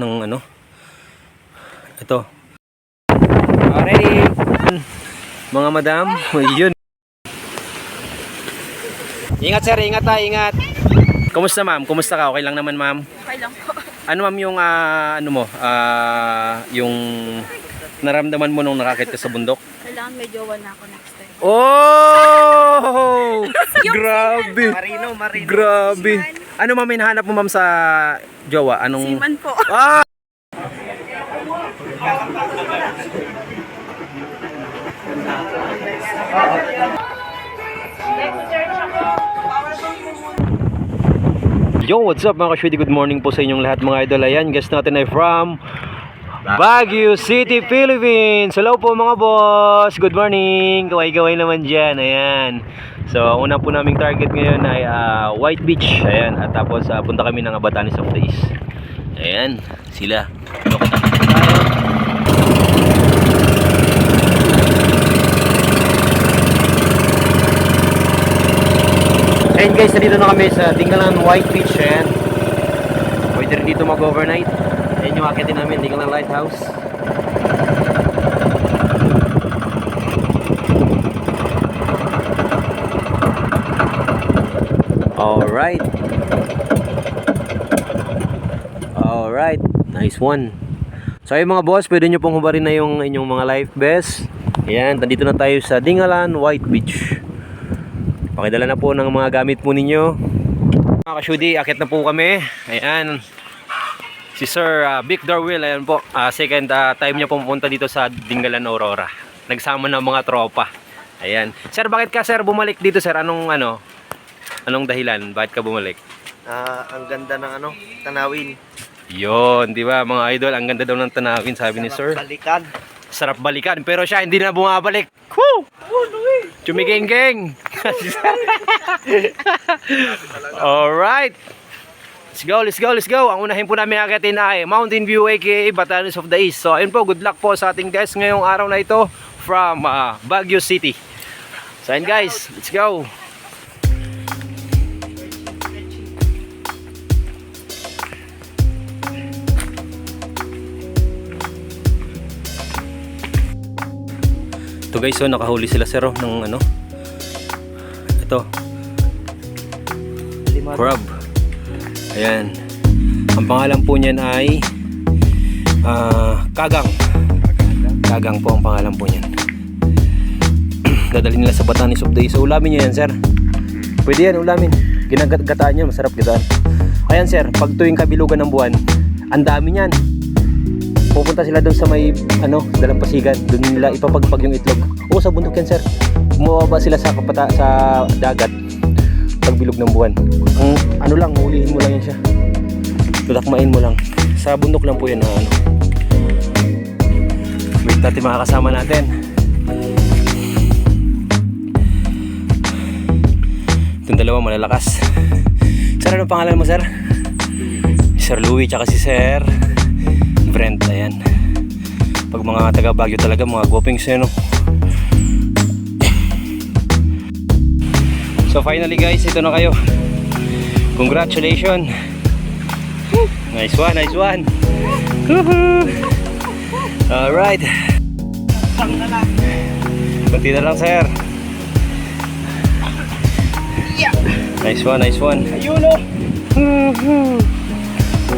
ng ano. Ito. Ready? Mga madam, yun. Ingat sir, ingat ha, ingat. Kumusta ma'am? Kumusta ka? Okay lang naman ma'am? Okay lang po. Ano ma'am yung ah, ano mo? Ah, yung naramdaman mo nung nakakit ka sa bundok? Kailangan may jowa na ako next time. Oh! Grabe. Marino, Marino. Grabe. Ano ma'am hinahanap mo ma'am sa jowa? Anong Siman po. Ah! Yo, what's up mga ka Good morning po sa inyong lahat mga idol. Ayan, guest natin ay from Baguio City, Philippines. Hello po mga boss. Good morning. Gaway-gaway naman dyan. Ayan. So, ang una po naming target ngayon ay ah, White Beach. Ayan. At tapos ah, punta kami ng Abatanes of the East. Ayan. Sila. Look at. Ayan guys, nandito na kami sa Dingalan White Beach. Ayan. Pwede rin dito mag-overnight. Ayan yung akitin namin, Dingalan Lighthouse. Alright. Alright. Nice one. So ayun mga boss, pwede nyo pong hubarin na yung inyong mga life vest. Ayan, nandito na tayo sa Dingalan White Beach. Pakidala na po ng mga gamit po ninyo. Mga kasyudi, akit na po kami. Ayan. Si Sir uh, Vic Darwell, ayan po. Ah, second ah, time niya pumunta dito sa Dingalan Aurora. Nagsama ng mga tropa. Ayan. Sir, bakit ka sir bumalik dito sir? Anong ano? Anong dahilan? Bakit ka bumalik? Ah, ang ganda ng ano, tanawin. Yon, di ba mga idol, ang ganda daw ng tanawin sabi ni Sir. Balikan. Sarap balikan, pero siya hindi na bumabalik. Woo! Chumigeng-geng! Alright! Let's go, let's go, let's go! Ang unahin po namin akitin ay Mountain View aka Batanes of the East. So ayun po, good luck po sa ating guys ngayong araw na ito from ah, Baguio City. So ayun guys, let's go! Guys, so nakahuli sila sir oh, ng ano. Ito, crab. Ayan. Ang pangalan po niyan ay ah, Kagang. Kagang po ang pangalan po niyan. Dadalhin nila sa Batanes of East. So ulamin niyo yan sir. Pwede yan ulamin. Ginagataan niya, masarap gataan. Ayan sir, pag tuwing kabilugan ng buwan, ang dami niyan. Pupunta sila doon sa may ano, dalampasigan. Doon nila ipapagpag yung itlog. Oo, sa bundok yan, sir. Bumababa sila sa kapata sa dagat pagbilog ng buwan. Ang ano lang, hulihin mo lang yan siya. Tulakmain mo lang. Sa bundok lang po yan na ano. Wait natin mga kasama natin. Itong dalawa malalakas. Sir, ano pangalan mo, sir? Sir Louie, tsaka si Sir Brent, ayan. Pag mga taga Baguio talaga, mga gopings yun, no? So finally guys, ito na kayo. Congratulations. Nice one, nice one. Woohoo! Alright. Kunti na lang, sir. Nice one, nice one. Ayun o.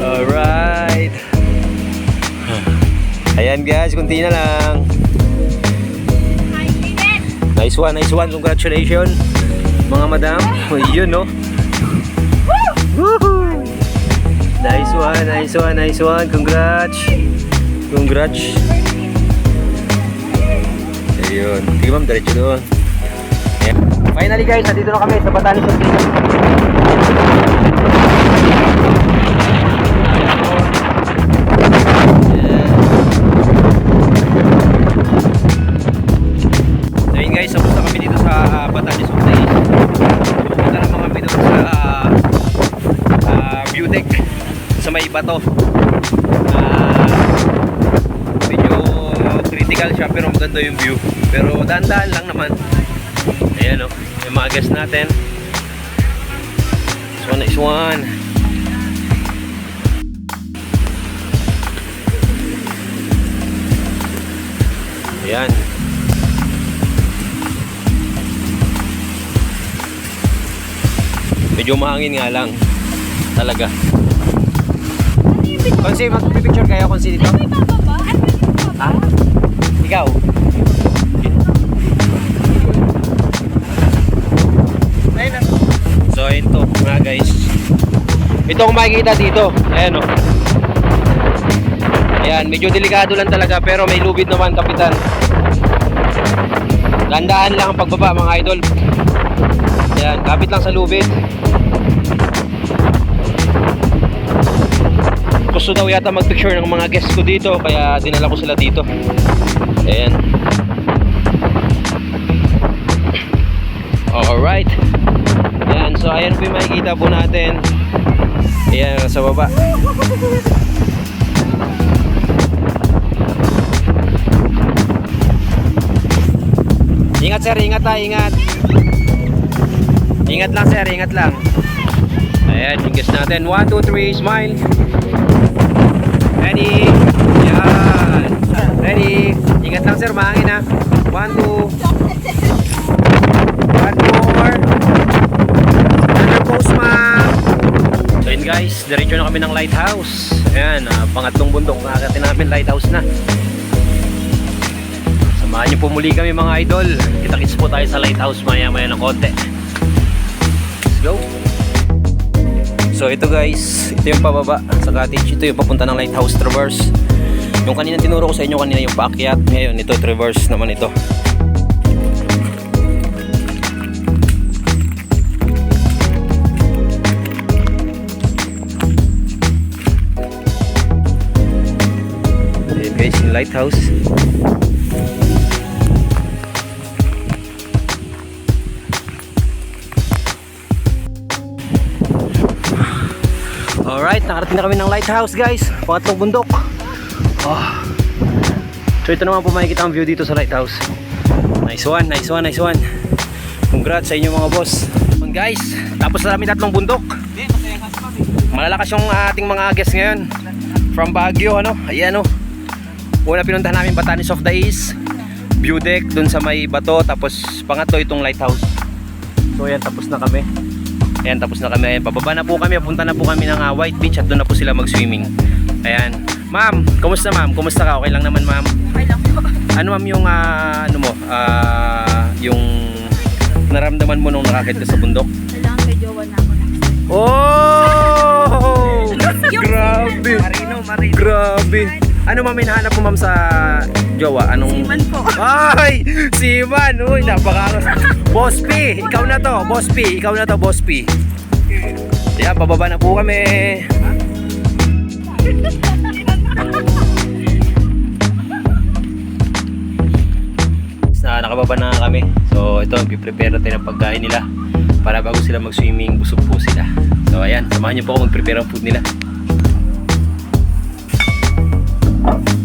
Alright. Ayan guys, kunti na lang. Nice one, nice one. Congratulations. Mga madam. Yun no. Woohoo! Nice one, nice one, nice one. Congrats. Congrats. Ayun. Sige ma'am, diretso doon. Finally guys, nandito na kami sa Batanes of Quezon. uh, Batanes of Day pupunta ng mga Pinoy sa uh, uh, Butec sa may bato. Uh, medyo critical siya pero maganda yung view. Pero dahan-dahan lang naman. Ayan o yung mga guest natin. This one is one. Ayan. Medyo mahangin nga lang. Talaga. Konsi, mag-picture kayo konsi dito? Bababa? Ah? Ikaw? So, ito mga guys. Ito kung makikita dito. Ayan o. Ayan, medyo delikado lang talaga pero may lubid naman, kapitan. Gandaan lang ang pagbaba mga idol. Ayan, kapit lang sa lubid. Gusto daw yata mag-picture ng mga guests ko dito kaya dinala ko sila dito. Ayan. Alright. Ayan, so ayan po yung makikita po natin. Ayan, sa baba. Ingat sir, ingat tayo, ingat. Ingat lang sir, ingat lang. Ayan, ingis natin. 1, 2, 3, smile. Ready? Ayan. Ready? Ingat lang sir, mahangin ha. 1, 2. One more. Another. So yun guys, diretso na kami ng lighthouse. Ayan, ah, pangatlong bundok na akatin namin, lighthouse na. Samahan niyo po muli kami mga idol. Kita-kits po tayo sa lighthouse maya-maya ng konti. Go. So ito guys, ito yung pababa sa cottage. Ito yung papunta ng lighthouse traverse. Yung kanina tinuro ko sa inyo kanina yung paakyat. Ngayon ito traverse naman ito. Guys, yung lighthouse. Nakarating na kami ng lighthouse guys. Pangatlong bundok. Oh. So ito naman po makikita ang view dito sa lighthouse. Nice one, nice one, nice one. Congrats sa inyo mga boss. Yun, guys, tapos na namin tatlong bundok. Malalakas yung ating mga guests ngayon. From Baguio, ano? Ayan, ano? Una pinuntahan namin Batanes of the East. View deck dun sa may bato. Tapos pangatlo itong lighthouse. So ayan, tapos na kami. Ayan, tapos na kami. Ayan, pababa na po kami. Punta na po kami ng ah, White Beach at doon na po sila mag-swimming. Ayan. Ma'am, kumusta ma'am? Kumusta ka? Okay lang naman ma'am? Okay lang po. Ano ma'am yung ah, ano mo? Ah, yung naramdaman mo nung nakakit ka sa bundok? Kailangan may jowa na ako next time. Oh! Grabe! Marino, Marino. Grabe! Ano ma'am hinahanap mo ma'am sa jowa? Anong... Siman po. Ay! Siman! Uy, napaka... Boss P! Ikaw na to! Boss P! Ikaw na to, Boss P! Yan, bababa na po kami! na nakababa na kami. So ito, prepare natin ang pagkain nila para bago sila mag-swimming, busog po sila. So ayan, samahan niyo po ako mag-prepare ang food nila. So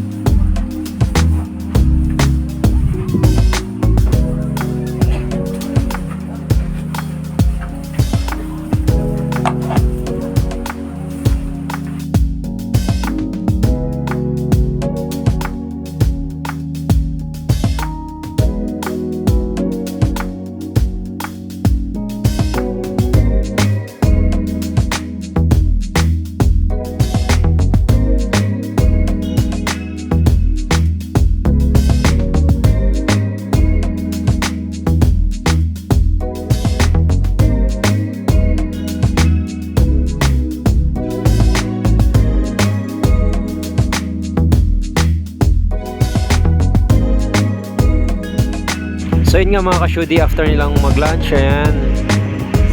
yun nga mga ka-shudi after nilang mag-lunch, ayan.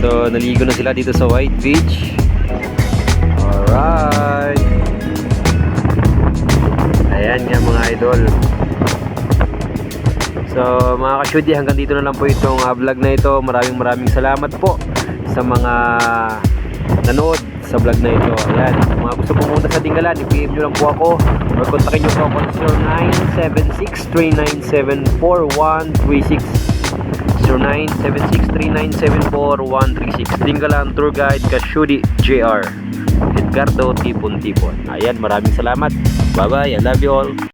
So naligo na sila dito sa White Beach. Alright. Ayan nga mga idol. So mga ka-shudi hanggang dito na lang po itong ah, vlog na ito. Maraming maraming salamat po sa mga nanood sa vlog na ito. Ayan, mga gusto pumunta sa Dingalan, i-PM nyo lang po ako or kontakin nyo po ako sa 0976-397-4136 0976-397-4136 Dingalan Tour Guide Kashudi JR Edgardo Tipon Tipon Ayan, maraming salamat. Bye bye, I love you all.